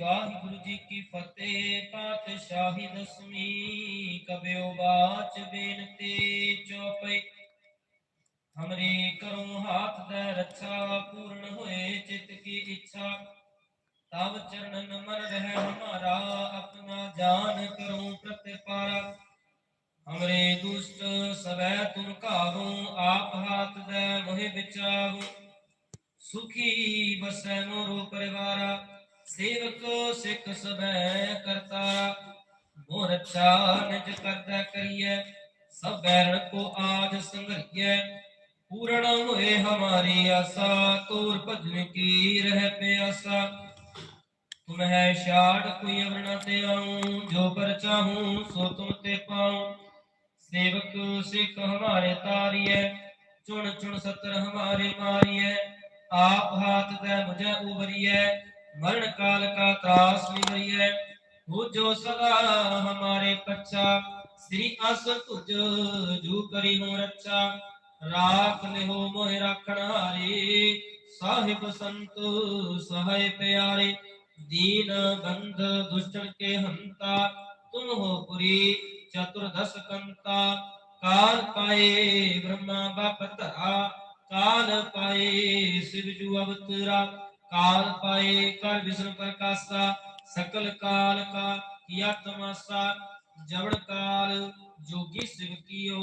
ਵਾਹਿਗੁਰੂ ਜੀ ਕੀ ਫਤਿਹ, ਪਾਤਸ਼ਾਹੀ ਦਸਵੀਂ ਕਬਿਓ ਬਾਚ ਬੇਨਤੀ ਚੋਪਈ। ਹਮਰੇ ਕਰੋ ਹਾਥ ਦੇ ਰੱਛਾ, ਪੂਰਨ ਹੋਏ ਚਿਤ ਕੀ ਇੱਛਾ। ਤਬ ਚਰਨ ਨਮਰ ਰਹਿ ਹਮਾਰਾ, ਆਪਣਾ ਜਾਨ ਕਰੋ ਪ੍ਰਤਿਪਾਰਾ। ਹਮਰੇ ਦੁਸ਼ਟ ਸਵੈ ਤੁਮ ਘਾਵੋ ਆਪ ਹਾਥ ਦੇ ਮੋਹਿ ਵਿਚਾਵੋ ਸੁਖੀ ਬਸੈ ਮੋਰੋ ਪਰਿਵਾਰਾ। ਸੇਵਕ ਸਿੱਖ ਸਭੈ ਕਰਤਾਰਾ ਮੋਰ ਰੱਛਾ ਨਿਜ ਕਰਦਾ ਕਰੀਐ ਸਭ ਬੈਰਣ ਕੋ ਆਜ ਸੰਗਰੀਐ ਪੂਰਨ ਹੋਏ ਹਮਾਰੀ ਆਸਾ ਤੂਰ ਭਜਨ ਕੀ ਰਹਿ ਪਿਆਸਾ ਤੁਮ ਹੈ ਛਾੜ ਕੋਈ ਅਵਰਣਾ ਤੇ ਆਉ ਜੋ ਪਰ ਚਾਹੂੰ ਸੋ ਤੁਮ ਤੇ ਪਾਉ ਸੇਵਕ ਸਿੱਖ ਹਮਾਰੇ ਤਾਰੀਐ ਚੁਣ ਚੁਣ ਸਤਰ ਹਮਾਰੇ ਮਾਰੀਐ ਆਪ ਹਾਥ ਦੇ ਮੁਝੇ ਉਬਰੀਐ ਮਰਨ ਕਾਲ ਕਾ ਤਰਾਸ ਨਿਵਰੀਐ ਹੋ। ਜੋ ਸਦਾ ਹਮਾਰੇ ਪੱਛਾ ਸ੍ਰੀ ਅਸ ਤੁਜ ਜੂ ਕਰੀ ਹੋ ਰੱਛਾ ਰਾਖ ਲਿਓ ਮੋਹਿ ਰਾਖਣ ਹਾਰੇ। ਸਾਹਿਬ ਸੰਤ ਸਹਾਇ ਪਿਆਰੇ। ਦੀਨ ਬੰਧ ਦੁਸ਼ਟਨ ਕੇ ਹੰਤਾ। ਤੁਮ ਹੋ ਪੁਰੀ ਚਤੁਰਦਸ ਕੰਤਾ। ਕਾਲ ਪਾਏ ਬ੍ਰਹਮਾ ਬਾਪ ਧਰਾ। ਕਾਲ ਪਾਏ ਸਿਵ ਜੂ ਅਵਤਰਾ। ਕਾਲ ਪਾਏ ਕਰ ਵਿਸ਼ਨ ਪ੍ਰਕਾਸ਼ਾ, ਸਕਲ ਕਾਲ ਕਾ ਕੀਆ ਤਮਾਸਾ, ਜਵੜ ਕਾਲ ਜੋਗੀ ਸਿਵ ਕੀਓ।